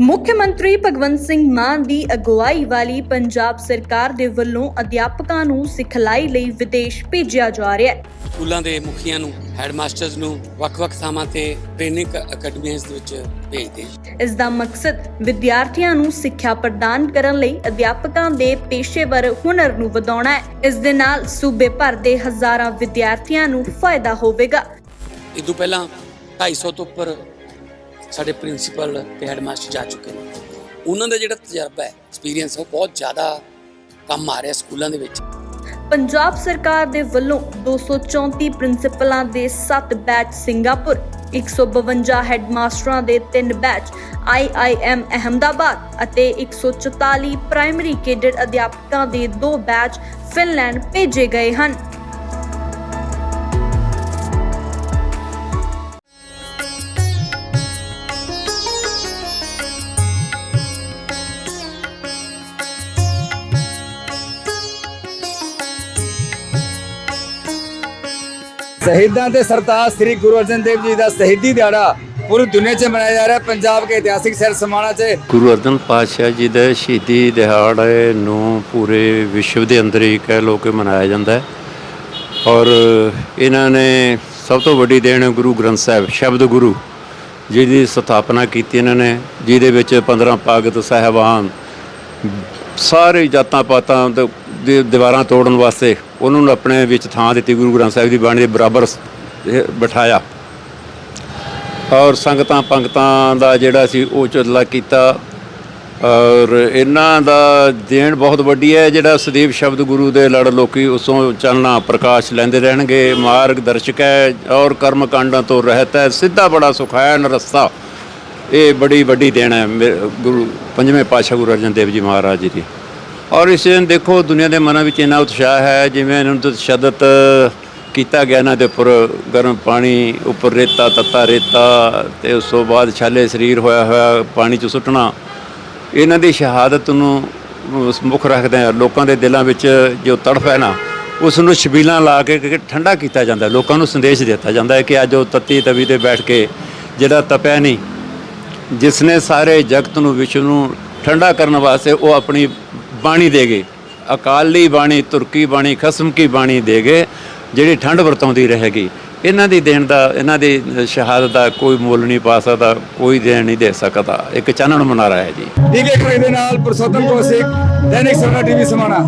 ਮੁੱਖ ਮੰਤਰੀ ਭਗਵੰਤ ਸਿੰਘ ਮਾਨ ਦੀ ਅਗਵਾਈ ਵਾਲੀ ਪੰਜਾਬ ਸਰਕਾਰ ਦੇ ਵੱਲੋਂ ਅਧਿਆਪਕਾਂ ਨੂੰ ਸਿਖਲਾਈ ਲਈ ਵਿਦੇਸ਼ ਭੇਜਿਆ ਜਾ ਰਿਹਾ ਹੈ। ਸਕੂਲਾਂ ਦੇ ਮੁਖੀਆਂ ਨੂੰ ਹੈਡਮਾਸਟਰਸ ਨੂੰ ਵੱਖ-ਵੱਖ ਥਾਵਾਂ ਤੇ ਟ੍ਰੇਨਿੰਗ ਅਕੈਡਮੀਆਂ ਦੇ ਵਿੱਚ ਭੇਜਦੇ ਇਸ ਦਾ ਮਕਸਦ ਵਿਦਿਆਰਥੀਆਂ ਨੂੰ ਸਿੱਖਿਆ ਪ੍ਰਦਾਨ ਕਰਨ ਲਈ ਅਧਿਆਪਕਾਂ ਦੇ ਪੇਸ਼ੇਵਰ ਹੁਨਰ ਨੂੰ ਵਧਾਉਣਾ ਹੈ। ਇਸ ਦੇ ਨਾਲ ਸੂਬੇ ਭਰ ਦੇ ਹਜ਼ਾਰਾਂ ਵਿਦਿਆਰਥੀਆਂ ਨੂੰ ਫਾਇਦਾ ਹੋਵੇਗਾ। ਇਹ ਤੋਂ ਪਹਿਲਾਂ 250 ਤੋਂ ਉੱਪਰ ਸਾਡੇ ਪ੍ਰਿੰਸੀਪਲ ਤੇ ਹੈਡਮਾਸਟਰ ਜਾ ਚੁੱਕੇ ਨੇ। ਉਹਨਾਂ ਦਾ ਜਿਹੜਾ ਤਜਰਬਾ ਹੈ ਐਕਸਪੀਰੀਅੰਸ ਉਹ ਬਹੁਤ ਜ਼ਿਆਦਾ ਕੰਮ ਆ ਰਿਹਾ ਸਕੂਲਾਂ ਦੇ ਵਿੱਚ। ਪੰਜਾਬ ਸਰਕਾਰ ਦੇ ਵੱਲੋਂ 234 ਪ੍ਰਿੰਸੀਪਲਾਂ ਦੇ 7 ਬੈਚ ਸਿੰਗਾਪੁਰ 152 ਹੈਡਮਾਸਟਰਾਂ ਦੇ 3 ਬੈਚ IIM ਅਹਮਦਾਬਾਦ ਅਤੇ 144 ਪ੍ਰਾਇਮਰੀ ਕੇਡਰ ਅਧਿਆਪਕਾਂ ਦੇ 2 ਬੈਚ ਫਿਨਲੈਂਡ ਭੇਜੇ ਗਏ ਹਨ। ਸ਼ਹੀਦਾਂ ਤੇ ਸਰਤਾਜ ਸ੍ਰੀ ਗੁਰੂ ਅਰਜਨ ਦੇਵ ਜੀ ਦਾ ਸ਼ਹੀਦੀ ਦਿਹਾੜਾ ਪੂਰੀ ਦੁਨੀਆ 'ਚ ਮਨਾਇਆ ਜਾ ਰਿਹਾ, ਪੰਜਾਬ ਦੇ ਇਤਿਹਾਸਿਕ ਸ਼ਹਿਰ ਸਮਾਣਾ 'ਚ। ਗੁਰੂ ਅਰਜਨ ਪਾਤਸ਼ਾਹ ਜੀ ਦੇ ਸ਼ਹੀਦੀ ਦਿਹਾੜੇ ਨੂੰ ਪੂਰੇ ਵਿਸ਼ਵ ਦੇ ਅੰਦਰ ਹੀ ਕਹਿ ਲੋ ਕੇ ਮਨਾਇਆ ਜਾਂਦਾ ਹੈ। ਔਰ ਇਹਨਾਂ ਨੇ ਸਭ ਤੋਂ ਵੱਡੀ ਦੇਣ ਗੁਰੂ ਗ੍ਰੰਥ ਸਾਹਿਬ, ਸ਼ਬਦ ਗੁਰੂ, ਜਿਹਦੀ ਸਥਾਪਨਾ ਕੀਤੀ ਇਹਨਾਂ ਨੇ, ਜਿਹਦੇ ਵਿੱਚ 15 ਪਾਗਤ ਸਹਿਬਾਨ, ਸਾਰੇ ਜਾਤਾਂ ਪਾਤਾਂ ਦੇ- ਦੀਵਾਰਾਂ ਤੋੜਨ ਵਾਸਤੇ ਉਹਨਾਂ ਨੂੰ ਆਪਣੇ ਵਿੱਚ ਥਾਂ ਦਿੱਤੀ, ਗੁਰੂ ਗ੍ਰੰਥ ਸਾਹਿਬ ਦੀ ਬਾਣੀ ਦੇ ਬਰਾਬਰ ਬਿਠਾਇਆ। ਔਰ ਸੰਗਤਾਂ, ਪੰਗਤਾਂ ਦਾ ਜਿਹੜਾ ਸੀ ਉਹ ਚੁਦਲਾ ਕੀਤਾ। ਔਰ ਇਹਨਾਂ ਦਾ ਦੇਣ ਬਹੁਤ ਵੱਡੀ ਹੈ, ਜਿਹੜਾ ਸਦੀਵ ਸ਼ਬਦ ਗੁਰੂ ਦੇ ਲੜ ਲੋਕੀ ਉਸੋਂ ਚਾਨਣਾ ਪ੍ਰਕਾਸ਼ ਲੈਂਦੇ ਰਹਿਣਗੇ। ਮਾਰਗ ਦਰਸ਼ਕ ਹੈ ਔਰ ਕਰਮ ਕਾਂਡਾਂ ਤੋਂ ਰਹਿਤ ਹੈ। ਸਿੱਧਾ ਬੜਾ ਸੁਖਾਇਨ ਰਸਤਾ ਇਹ ਬੜੀ ਵੱਡੀ ਦੇਣ ਹੈ। ਮੇ- ਗੁਰੂ ਪੰਜਵੇਂ ਪਾਤਸ਼ਾਹ ਗੁਰੂ ਅਰਜਨ ਦੇਵ ਜੀ ਮਹਾਰਾਜ ਜੀ ਦੀ। ਔਰ ਇਸ ਦਿਨ ਦੇਖੋ, ਦੁਨੀਆ ਦੇ ਮਨਾਂ ਵਿੱਚ ਇੰਨਾ ਉਤਸ਼ਾਹ ਹੈ, ਜਿਵੇਂ ਇਹਨਾਂ ਨੂੰ ਤਸ਼ੱਦਦ ਕੀਤਾ ਗਿਆ ਇਹਨਾਂ ਦੇ ਉੱਪਰ, ਗਰਮ ਪਾਣੀ ਉੱਪਰ ਰੇਤਾ, ਤੱਤਾ ਰੇਤਾ, ਤੇ ਉਸ ਤੋਂ ਬਾਅਦ ਛਾਲੇ ਸਰੀਰ ਹੋਇਆ ਹੋਇਆ, ਪਾਣੀ 'ਚ ਸੁੱਟਣਾ। ਇਹਨਾਂ ਦੀ ਸ਼ਹਾਦਤ ਨੂੰ ਮੁੱਖ ਰੱਖਦੇ ਆ, ਲੋਕਾਂ ਦੇ ਦਿਲਾਂ ਵਿੱਚ ਜੋ ਤੜਫ ਹੈ ਨਾ, ਉਸ ਨੂੰ ਛਬੀਲਾਂ ਲਾ ਕੇ ਕਿ ਠੰਡਾ ਕੀਤਾ ਜਾਂਦਾ ਲੋਕਾਂ ਨੂੰ ਸੰਦੇਸ਼ ਦਿੱਤਾ ਜਾਂਦਾ ਹੈ ਕਿ ਅੱਜ ਉਹ ਤੱਤੀ ਤਵੀ ਤੇ ਬੈਠ ਕੇ ਜਿਹੜਾ ਤਪਿਆ ਨਹੀਂ ਜਿਸ ਨੇ ਸਾਰੇ ਜਗਤ ਨੂੰ, ਵਿਸ਼ਵ ਨੂੰ ਠੰਡਾ ਕਰਨ ਵਾਸਤੇ ਉਹ ਆਪਣੀ ਬਾਣੀ ਦੇਗੇ ਅਕਾਲੀ ਬਾਣੀ, ਤੁਰਕੀ ਬਾਣੀ, ਖਸਮ ਕੀ ਬਾਣੀ ਦੇਗੇ ਜਿਹੜੀ ਠੰਡ ਵਰਤਾਉਂਦੀ ਰਹੇਗੀ। ਇਹਨਾਂ ਦੀ ਦੇਣ ਦਾ, ਇਹਨਾਂ ਦੀ ਸ਼ਹਾਦਤ ਦਾ ਕੋਈ ਮੁੱਲ ਨਹੀਂ ਪਾ ਸਕਦਾ, ਕੋਈ ਦੇਣ ਨਹੀਂ ਦੇ ਸਕਦਾ। ਇੱਕ ਚਾਨਣ ਮਨਾਰਾ ਹੈ ਜੀ। ਡੀਕੇ ਕੋਈ ਦੇ ਨਾਲ ਪੁਰਸ਼ੋਤਮ ਕੌਸ਼ਿਕ ਦੈਨਿਕ ਸਵੇਰਾ ਟੀਵੀ ਸਮਾਣਾ।